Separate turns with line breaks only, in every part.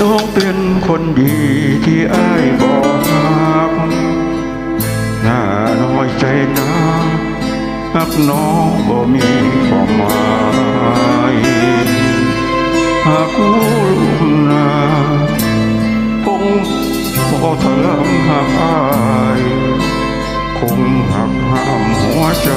น้องเป็นคนดีที่อ้ายบอกหักน่าน้อยใจนะหักน้องบ่มีความหมายหากรู้ลุงนาคงพอเธอหักอาย คงหักห้ามหัวใจ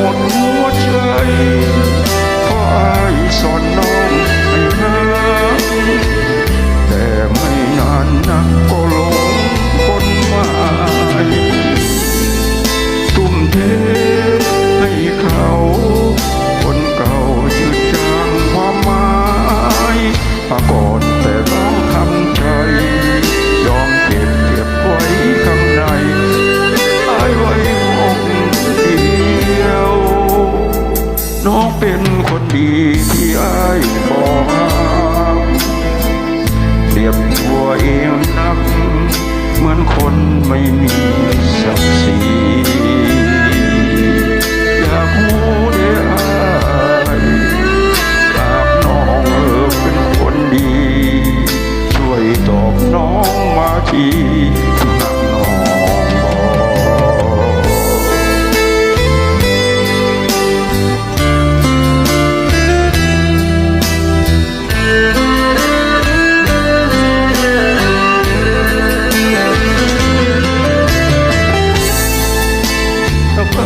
one นคนดีที่อายบอกเรียบตัวเองนัก เหมือนคนไม่มีศักดิ์ศรี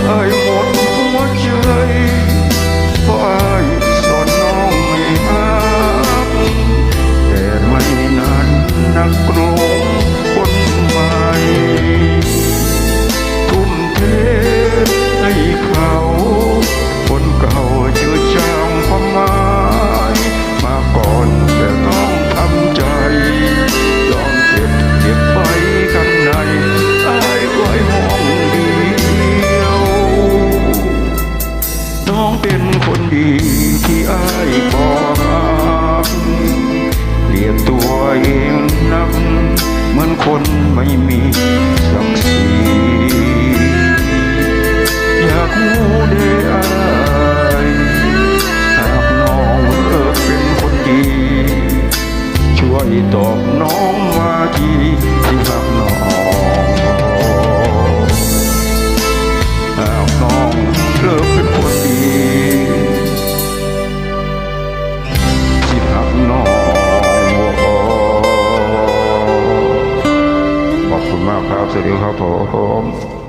ay คนดีที่อ้ายบอกรักเรียกตัวเองนัก เหมือนคนไม่มีศักดิ์ศรีอยากรู้ได้อะไร สวัสดีครับผม